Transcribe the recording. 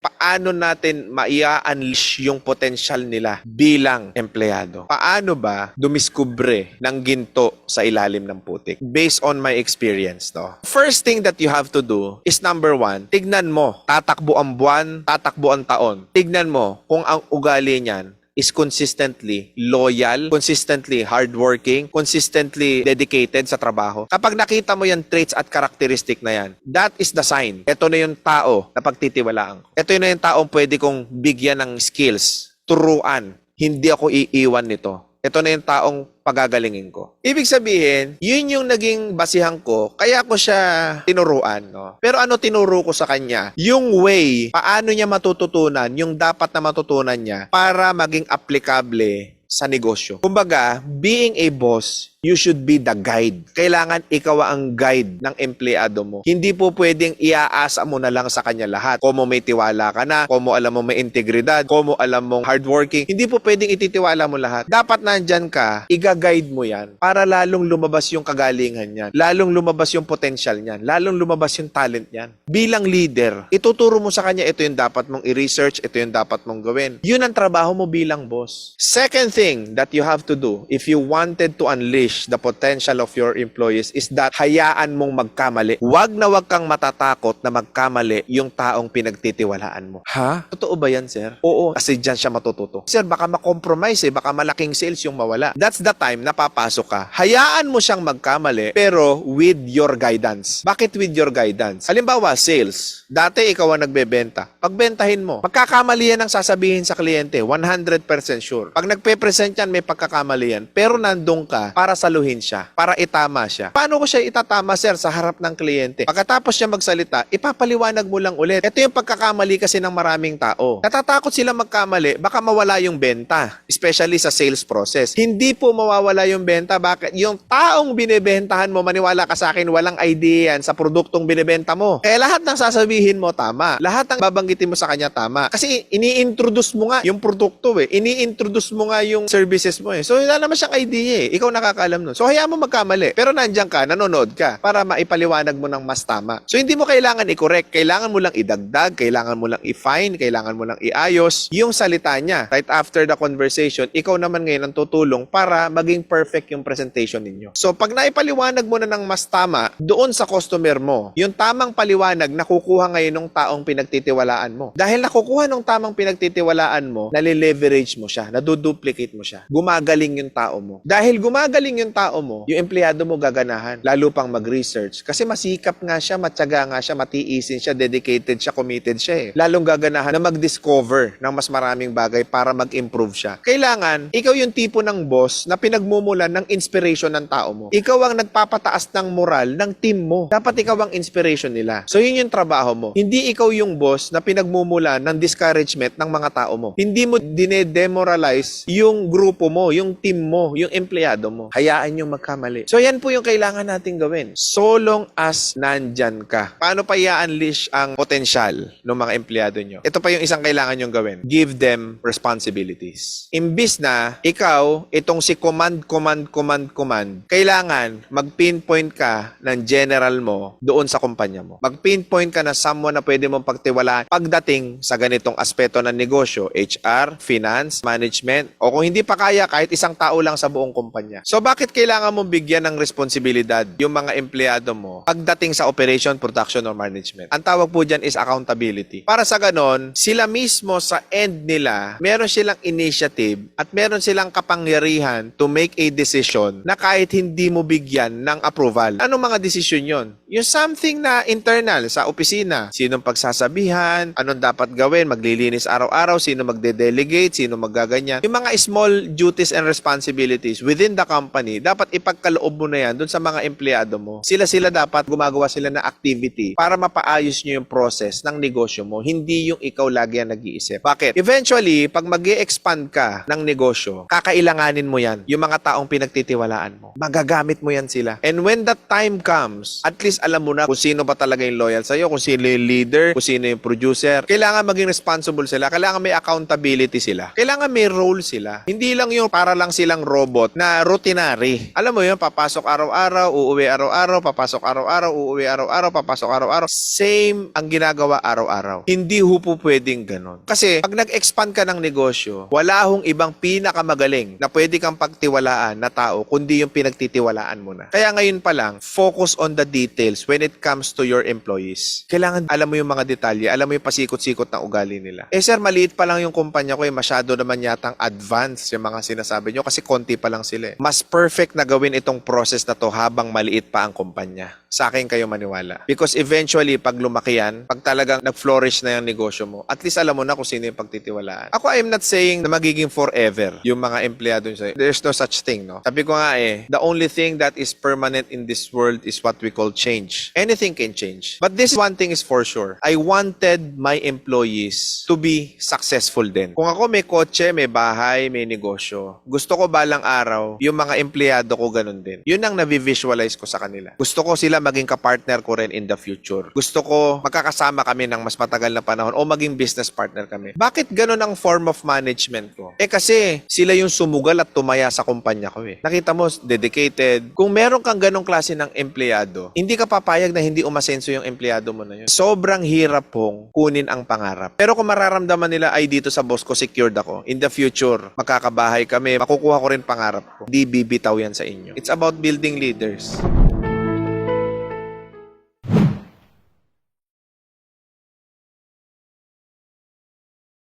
paano natin maia-unleash yung potential nila bilang empleyado? Paano ba dumiskubre ng ginto sa ilalim ng putik? Based on my experience, no? First thing that you have to do is number one, tignan mo, tatakbo ang buwan, tatakbo ang taon. Tignan mo kung ang ugali niyan is consistently loyal, consistently hardworking, consistently dedicated sa trabaho. Kapag nakita mo yung traits at characteristic na yan, that is the sign. Ito na yung tao na pagtitiwalaan ko. Ito na yung taong pwede kong bigyan ng skills, turuan. Hindi ako iiwan nito. Ito na yung taong pagagalingin ko. Ibig sabihin, yun yung naging basihan ko, kaya ko siya tinuruan. No? Pero ano tinuro ko sa kanya? Yung way, paano niya matututunan, yung dapat na matutunan niya para maging applicable sa negosyo. Kumbaga, being a boss, you should be the guide. Kailangan ikaw ang guide ng empleyado mo. Hindi po pwedeng iaasa mo na lang sa kanya lahat. Kung may tiwala ka na, kung alam mo may integridad, kung alam mong hardworking, hindi po pwedeng ititiwala mo lahat. Dapat nandyan ka, iga-guide mo yan para lalong lumabas yung kagalingan niyan, lalong lumabas yung potential niyan, lalong lumabas yung talent niyan. Bilang leader, ituturo mo sa kanya ito yung dapat mong i-research, ito yung dapat mong gawin. Yun ang trabaho mo bilang boss. Second thing that you have to do if you wanted to unleash the potential of your employees is that hayaan mong magkamali. Huwag na huwag kang matatakot na magkamali yung taong pinagtitiwalaan mo. Ha? Totoo ba yan, sir? Oo, kasi dyan siya matututo. Sir, baka makompromise eh, baka malaking sales yung mawala. That's the time na papasok ka. Hayaan mo siyang magkamali, pero with your guidance. Bakit with your guidance? Halimbawa, sales. Dati ikaw ang nagbebenta. Pagbentahin mo, magkakamali yan ang sasabihin sa kliyente. 100% sure. Pag nagpe-present yan, may pagkakamali yan. Pero nandun ka para saluhin siya, para itama siya. Paano ko siya itatama, sir, sa harap ng kliyente? Pagkatapos siya magsalita, ipapaliwanag mo lang ulit. Ito yung pagkakamali kasi ng maraming tao. Natatakot sila magkamali, baka mawala yung benta, especially sa sales process. Hindi po mawawala yung benta. Bakit? Yung taong binibentahan mo, maniwala ka sa akin, walang idea yan sa produktong binibenta mo. Kaya lahat ng sasabihin mo, tama. Lahat ng babanggitin mo sa kanya, tama. Kasi ini-introduce mo nga yung produkto eh. Ini-introduce mo nga yung services mo eh. So, wala naman siyang idea eh. Ikaw nakakaalam nun. So, hayaan mo magkamali. Pero nandiyan ka, nanonood ka para maipaliwanag mo ng mas tama. So, hindi mo kailangan i-correct. Kailangan mo lang idagdag, kailangan mo lang i-fine, kailangan mo lang iayos yung salita niya. Right after the conversation, ikaw naman ngayon ang tutulong para maging perfect yung presentation ninyo. So, pag naipaliwanag mo na ng mas tama doon sa customer mo, yung tamang paliwanag nakukuha ngayon ng taong pinagtitiwalaan mo. Dahil nakukuha ng tamang pinagtitiwalaan mo, nalileverage mo siya, naduduplicate mo siya. Gumagaling yung tao mo. Dahil gumagaling yung tao mo, yung empleyado mo gaganahan. Lalo pang mag-research. Kasi masikap nga siya, matyaga nga siya, matiisin siya, dedicated siya, committed siya eh. Lalong gaganahan na mag-discover ng mas maraming bagay para mag-improve siya. Kailangan, ikaw yung tipo ng boss na pinagmumulan ng inspiration ng tao mo. Ikaw ang nagpapataas ng moral ng team mo. Dapat ikaw ang inspiration nila. So yun yung trabaho mo. Hindi ikaw yung boss na pinagmumulan ng discouragement ng mga tao mo. Hindi mo dinedemoralize yung grupo mo, yung team mo, yung empleyado mo. Hayaan yung magkamali. So yan po yung kailangan nating gawin. So long as nandyan ka. Paano pa i-unleash ang potential ng mga empleyado nyo? Ito pa yung isang kailangan nyong gawin. Give them responsibilities. Imbis na ikaw, itong si command, command, command, command, kailangan mag-pinpoint ka ng general mo doon sa kumpanya mo. Mag-pinpoint ka na someone na pwede mong pagtiwalaan pagdating sa ganitong aspeto ng negosyo, HR, finance, management, o kung hindi pa kaya, kahit isang tao lang sa buong kumpanya. So bakit kailangan mong bigyan ng responsibilidad yung mga empleyado mo pagdating sa operation, production, or management? Ang tawag po dyan is accountability. Para sa ganon, sila mismo sa end nila, meron silang initiative at meron silang kapangyarihan to make a decision na kahit hindi mo bigyan ng approval. Anong mga decision yon? Yung something na internal sa opisina. Sinong pagsasabihan, anong dapat gawin, maglilinis araw-araw, sino magde-delegate, sino magaganyan. Yung mga small duties and responsibilities within the company, dapat ipagkaloob mo na yan dun sa mga empleyado mo. Sila-sila dapat gumagawa sila ng activity para mapaayos nyo yung process ng negosyo mo, hindi yung ikaw lagi ang nag-iisip. Bakit? Eventually, pag mag expand ka ng negosyo, kakailanganin mo yan, yung mga taong pinagtitiwalaan mo. Magagamit mo yan sila. And when that time comes, at least least alam mo na kung sino ba talaga yung loyal sa'yo, kung sino yung leader, kung sino yung producer. Kailangan maging responsible sila. Kailangan may accountability sila. Kailangan may role sila. Hindi lang yung para lang silang robot na routinary. Alam mo yun, papasok araw-araw, uuwi araw-araw, papasok araw-araw, uuwi araw-araw, papasok araw-araw. Same ang ginagawa araw-araw. Hindi ho po pwedeng ganon. Kasi pag nag-expand ka ng negosyo, wala hong ibang pinakamagaling na pwede kang pagtiwalaan na tao kundi yung pinagtitiwalaan mo na. Kaya ngayon pa lang, focus on the details when it comes to your employees. Kailangan alam mo yung mga detalye, alam mo yung pasikot-sikot na ugali nila. Eh sir, maliit pa lang yung kumpanya ko eh, masyado naman yatang advanced yung mga sinasabi nyo kasi konti pa lang sila eh. Mas perfect na gawin itong process na to habang maliit pa ang kumpanya. Sa akin kayo maniwala. Because eventually, pag lumaki yan, pag talagang nag-flourish na yung negosyo mo, at least alam mo na kung sino yung pagtitiwalaan. Ako, I'm not saying na magiging forever yung mga empleyado nyo. There's no such thing, no? Sabi ko nga eh, the only thing that is permanent in this world is what we call change. Anything can change. But this one thing is for sure. I wanted my employees to be successful din. Kung ako may kotse, may bahay, may negosyo, gusto ko balang araw, yung mga empleyado ko ganun din. Yun ang navi-visualize ko sa kanila. Gusto ko sila maging kapartner ko rin in the future. Gusto ko magkakasama kami ng mas matagal na panahon o maging business partner kami. Bakit ganun ang form of management ko? Eh kasi sila yung sumugal at tumaya sa kumpanya ko eh. Nakita mo, dedicated. Kung meron kang ganong klase ng empleyado, hindi ka papayag na hindi umasenso yung empleyado mo na yun. Sobrang hirap pong kunin ang pangarap. Pero kung mararamdaman nila ay dito sa boss ko secured ako, in the future, magkakabahay kami, makukuha ko rin pangarap ko. Di bibitaw yan sa inyo. It's about building leaders.